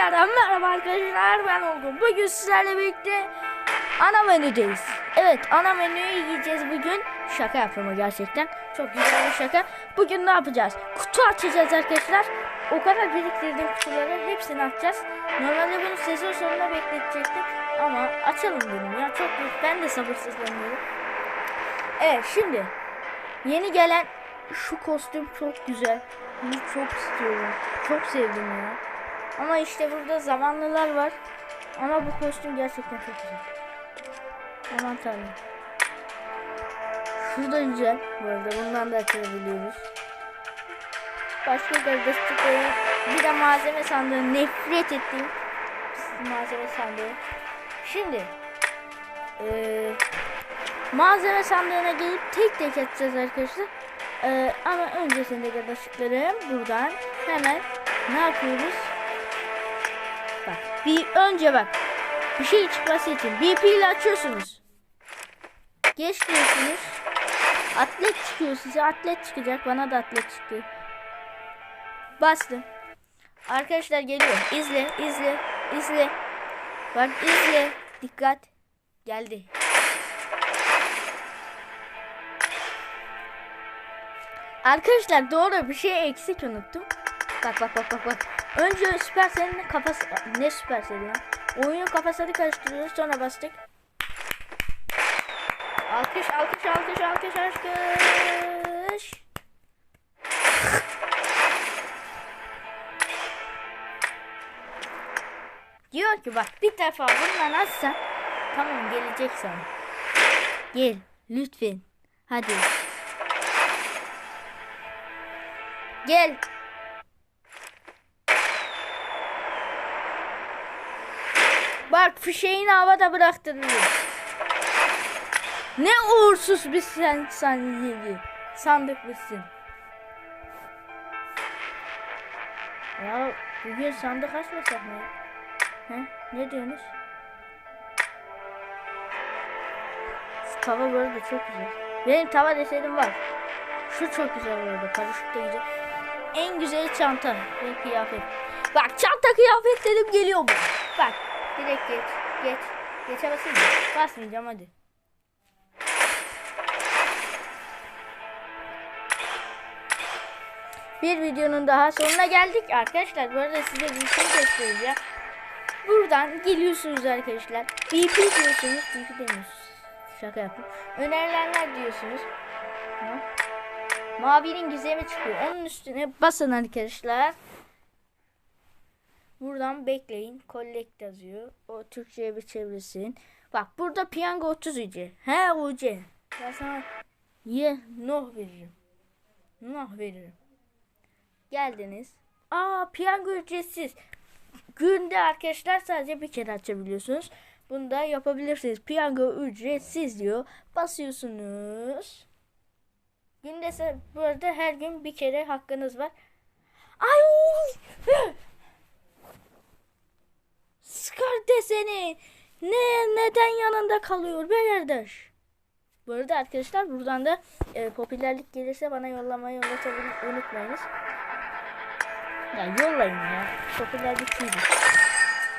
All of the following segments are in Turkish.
Tekrardan merhaba arkadaşlar ben Olgun. Bugün sizlerle birlikte ana menüdeyiz. Evet ana menüyü yiyeceğiz bugün. Şaka yapıyorum gerçekten. Çok güzel bir şaka. Bugün ne yapacağız? Kutu açacağız arkadaşlar. O kadar biriktirdiğim kutuları hepsini açacağız. Normalde bunu sezon sonuna bekletecektim. Ama açalım dedim ya. Çok büyük. Ben de sabırsızlanıyorum. Evet şimdi yeni gelen şu kostüm çok güzel. Bunu çok istiyorum. Çok sevdim ya. Ama işte burada zamanlılar var. Ama bu kostüm gerçekten çok güzel. Aman tanrım. Şurada güzel. Bu arada bundan da açabiliyoruz. Başka kardeşlikleri bir de malzeme sandığı nefret ettiğim malzeme sandığı. Şimdi eee malzeme sandığına gelip tek tek açacağız arkadaşlar. Ee, ama öncesinde kardeşlerim buradan hemen ne yapıyoruz? Bir önce bak bir şey çıkması için BP ile açıyorsunuz. Geç diyorsunuz. Atlet çıkıyor size atlet çıkacak bana da atlet çıktı. Bastım. Arkadaşlar geliyor. İzle izle izle. Bak izle. Dikkat. Geldi. Arkadaşlar doğru bir şey eksik unuttum. Bak bak bak bak bak. Önce Supercell'in kafası ne Supercell lan? Oyunun kafasını karıştırıyoruz sonra bastık. Alkış alkış alkış alkış alkış. Diyor ki bak bir defa bundan atsan tamam gelecek sana. Gel lütfen. Hadi. Gel. Bak fişeğini havada bıraktırıyor. Ne uğursuz bir sen sandığı. Sandık mısın? Ya bugün sandık açmasak mı? He? Ne diyorsunuz? Tava de çok güzel. Benim tava deseydim var. Şu çok güzel oldu. Paraşüt de güzel. En güzeli çanta ve kıyafet. Bak çanta kıyafet dedim geliyor bu. Bak direkt geç. Geç. Geçe basayım mı? Basmayacağım hadi. Bir videonun daha sonuna geldik arkadaşlar. Bu arada size bir şey göstereceğim. Buradan geliyorsunuz arkadaşlar. BP diyorsunuz. BP demiyorsunuz. Şaka yapın. Önerilenler diyorsunuz. Mavinin gizemi çıkıyor. Onun üstüne basın arkadaşlar. Buradan bekleyin. Collect yazıyor. O Türkçe'ye bir çevirsin. Bak burada piyango 30 ücret. He UC. Ben sana ye noh veririm. Noh veririm. Geldiniz. Aa piyango ücretsiz. Günde arkadaşlar sadece bir kere açabiliyorsunuz. Bunu da yapabilirsiniz. Piyango ücretsiz diyor. Basıyorsunuz. Günde bu arada her gün bir kere hakkınız var. Ay! Deseni. Ne neden yanında kalıyor be kardeş? Bu arada arkadaşlar buradan da e, popülerlik gelirse bana yollamayı unutabilir, unutmayınız. Ya yollayın ya. Popülerlik değil.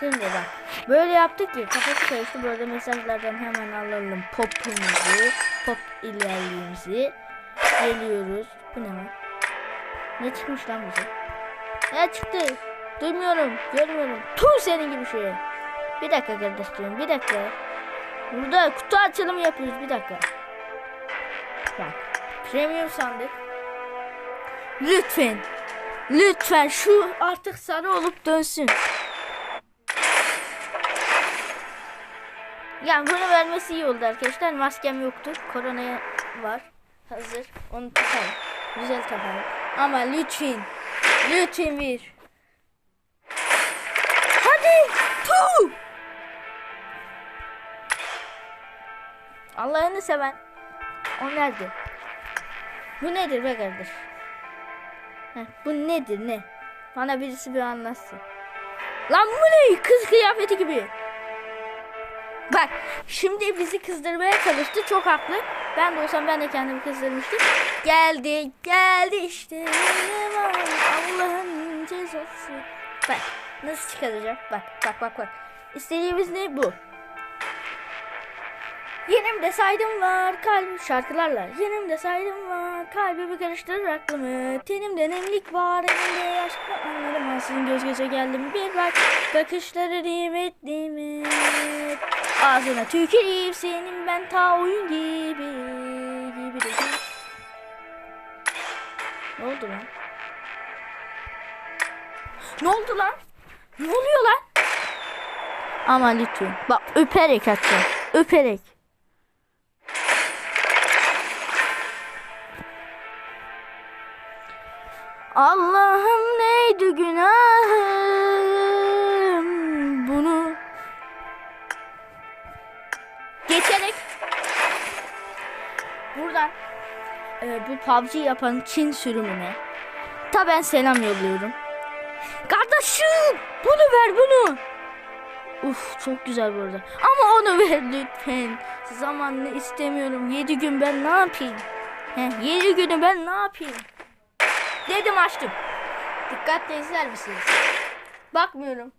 Şimdi bak. Böyle yaptık ki kafası karıştı. Böyle mesajlardan hemen alalım popumuzu. Pop ilerliğimizi. Geliyoruz. Bu ne lan? Ne çıkmış lan bize? Ne çıktı? Duymuyorum. Görmüyorum. Tuh senin gibi şey. Bir dakika kardeşlerim. Bir dakika. Burada kutu açılımı yapıyoruz. Bir dakika. Bak. Premium sandık. Lütfen. Lütfen şu artık sarı olup dönsün. Yani bunu vermesi iyi oldu arkadaşlar. Maskem yoktu. Koronaya var. Hazır. Onu takalım. Güzel takalım. Ama lütfen. Lütfen ver. Hadi. Tu. Allah'ını seven. O nerede? Bu nedir be kardeş? Bu nedir ne? Bana birisi bir anlatsın. Lan bu ne? Kız kıyafeti gibi. Bak şimdi bizi kızdırmaya çalıştı. Çok haklı. Ben de olsam ben de kendimi kızdırmıştım. Geldi geldi işte. Allah'ın cezası. Bak Nasıl çıkaracağım? Bak bak bak bak. İstediğimiz ne bu? Yerimde saydım var kalbim şarkılarla. Yerimde saydım var kalbimi karıştırır aklımı. Tenimde nemlik var elimde yaşlı anlaramazsın göz göze geldim bir bak. Bakışları nimet nimet. Ağzına tüküreyim senin ben ta oyun gibi gibi de. Ne oldu lan? Ne oldu lan? Ne oluyor lan? Ama lütfen. Bak öperek atacağım. Öperek. Allah'ım neydi günahım bunu geçerek buradan e, bu PUBG yapan Çin sürümüne ta ben selam yolluyorum. Kardeşim bunu ver bunu. Uf çok güzel bu arada. Ama onu ver lütfen. Zamanını istemiyorum. 7 gün ben ne yapayım? He, 7 günü ben ne yapayım? Dedim açtım. Dikkatle izler misiniz? Bakmıyorum.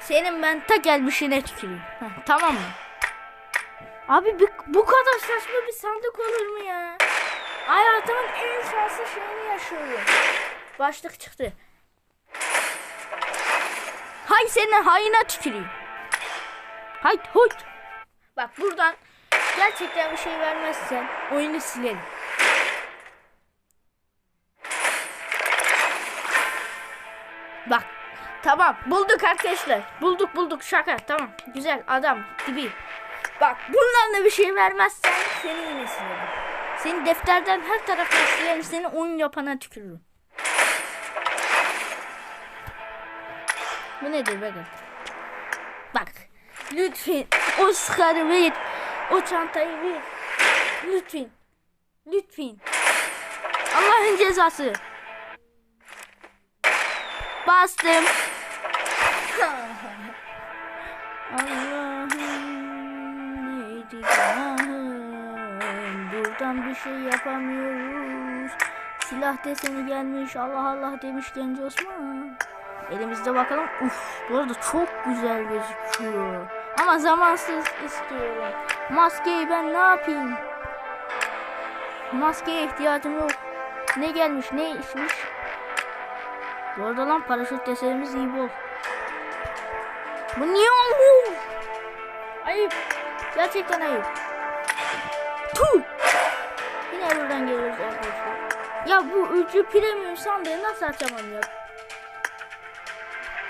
Senin ben ta gelmişine tüküreyim. Heh, tamam mı? Abi bu, kadar saçma bir sandık olur mu ya? Hayatımın en şanslı şeyini yaşıyorum. Başlık çıktı. Hay senin hayına tüküreyim. Hay hoy. Bak buradan gerçekten bir şey vermezsen oyunu silerim. Bak tamam bulduk arkadaşlar. Bulduk bulduk şaka tamam. Güzel adam gibi. Bak bundan da bir şey vermezsen seni yine silerim. Seni defterden her taraftan silerim. Seni oyun yapana tükürürüm. Bu nedir be kız? Bak. Lütfen o sıkarı ver. O çantayı ver. Lütfen. Lütfen. Allah'ın cezası. Bastım. Allah'ım neydi günahım? Buradan bir şey yapamıyoruz. Silah deseni gelmiş. Allah Allah demiş genç Osman. Elimizde bakalım. Uf, bu arada çok güzel gözüküyor. Ama zamansız istiyorum. Maskeyi ben ne yapayım? Maskeye ihtiyacım yok. Ne gelmiş ne içmiş? Bu arada lan paraşüt desenimiz iyi bol. Bu niye olmuş? Ayıp. Gerçekten ayıp. Tuh. Yine buradan geliyoruz arkadaşlar. Ya bu üçlü premium sandığı nasıl açamam ya?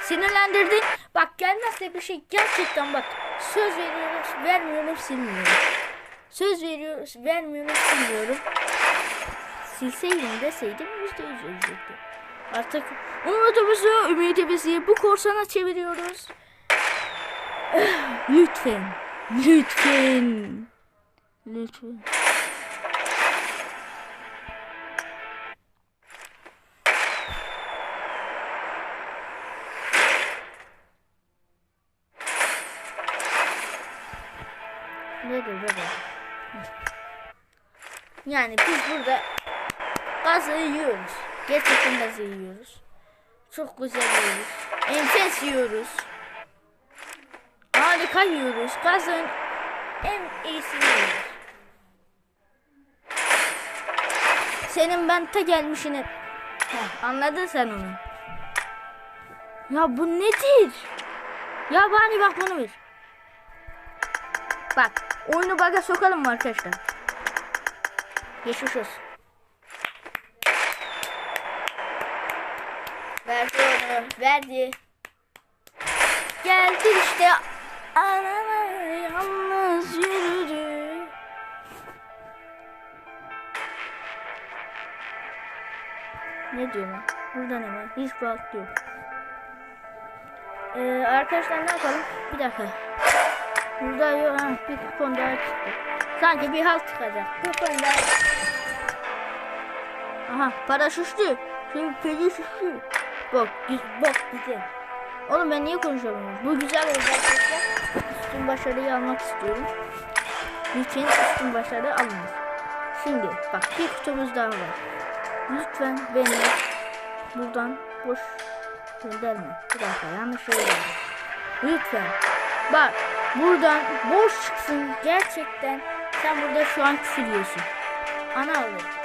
Sinirlendirdin. Bak gelmezse bir şey gerçekten bak. Söz veriyoruz, vermiyorum, silmiyorum. Söz veriyoruz, vermiyorum, silmiyorum. Silseydim deseydim yüzde yüz ölecekti. Artık umudumuzu, ümidimizi bu korsana çeviriyoruz. lütfen, lütfen, lütfen. Nedir böyle? Yani biz burada gazı yiyoruz. Gerçekten gazı yiyoruz. Çok güzel yiyoruz. Enfes yiyoruz. Harika yiyoruz. Gazın en iyisini yiyoruz. Senin ben ta gelmişine... Heh, anladın sen onu. Ya bu nedir? Ya bari bak bunu ver. Bak oyunu baga sokalım mı arkadaşlar? Geçmiş olsun. Verdi onu. Verdi. Geldi işte. Anana yalnız yürüdü. Ne diyor lan? Burada ne var? Hiç rahat yok. Ee, arkadaşlar ne yapalım? Bir dakika. Burada yok ha bir kupon daha çıktı. Sanki bir halt çıkacak. Kupon daha. Aha para şişti. Şimdi pedi şişti. Bak güz- bak güzel. Oğlum ben niye konuşamıyorum? Bu güzel arkadaşlar. Üstün başarıyı almak istiyorum. Lütfen üstün başarı alınız. Şimdi bak bir kutumuz daha var. Lütfen beni buradan boş gönderme. Bir dakika yanlış şey oldu. Lütfen. Bak buradan boş çıksın gerçekten. Sen burada şu an küfür yiyorsun. Ana avradı.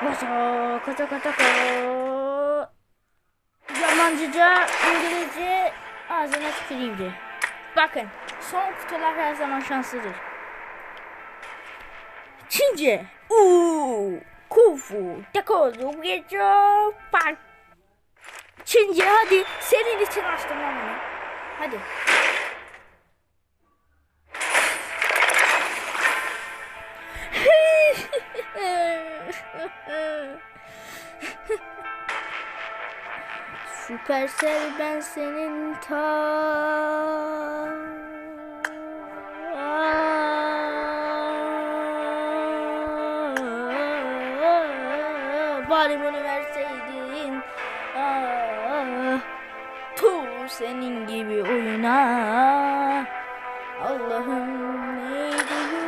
Kata kata kata kata. Yalancıca İngilizce ağzına tüküreyim diye. Bakın son kutular her zaman şanslıdır. Çince. Uuu. Kufu. Takozu. Geço. Park. Çince hadi. Senin için açtım bunu. Hadi. Süpersel ben senin ta Bari bunu verseydin. Ah, Tu senin gibi oyuna. Allah'ım neydi Bu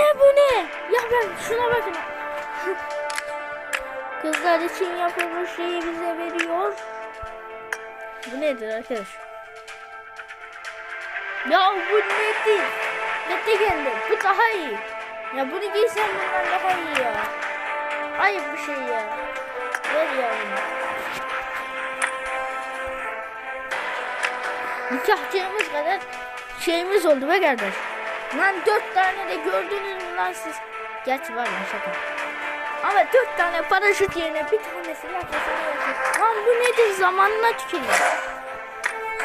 ne bu ne Ya ben şuna bakın Kızlar için yapılmış şeyi bize veriyor. Bu nedir arkadaş? Ya bu nedir? Nete geldi. Bu daha iyi. Ya bunu giysen bundan daha iyi ya. Ayıp bir şey ya. Ver ya bunu. Nikahçığımız kadar şeyimiz oldu be kardeş. Lan dört tane de gördünüz mü lan siz? Gerçi var ya şaka. Ama dört tane paraşüt yerine bir yakasını yapıyor. Lan bu nedir zamanına tükürüyor.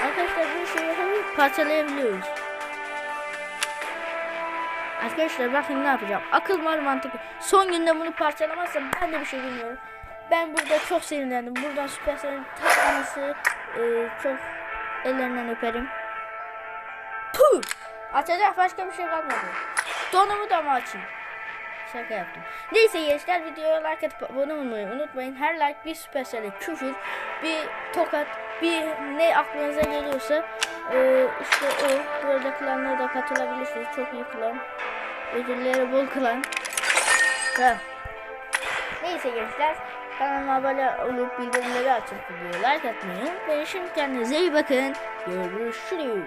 Arkadaşlar bu şeyi yapıp parçalayabiliyoruz. Arkadaşlar bakın ne yapacağım. Akıl var mantık. Son günde bunu parçalamazsam ben de bir şey bilmiyorum. Ben burada çok sinirlendim. Buradan Supercell'in takması e, çok ellerinden öperim. Açacak başka bir şey kalmadı. Donumu da mı açayım? Şaka yaptım. Neyse gençler videoya like atıp abone olmayı unutmayın. Her like bir süpersele küfür, bir tokat, bir ne aklınıza geliyorsa e, işte o. Burada klanlara da katılabilirsiniz. Çok iyi klan. Ödülleri bol klan. Ha. Neyse gençler kanalıma abone olup bildirimleri açıp videoya like atmayı unutmayın. Şimdi kendinize iyi bakın. Görüşürüz.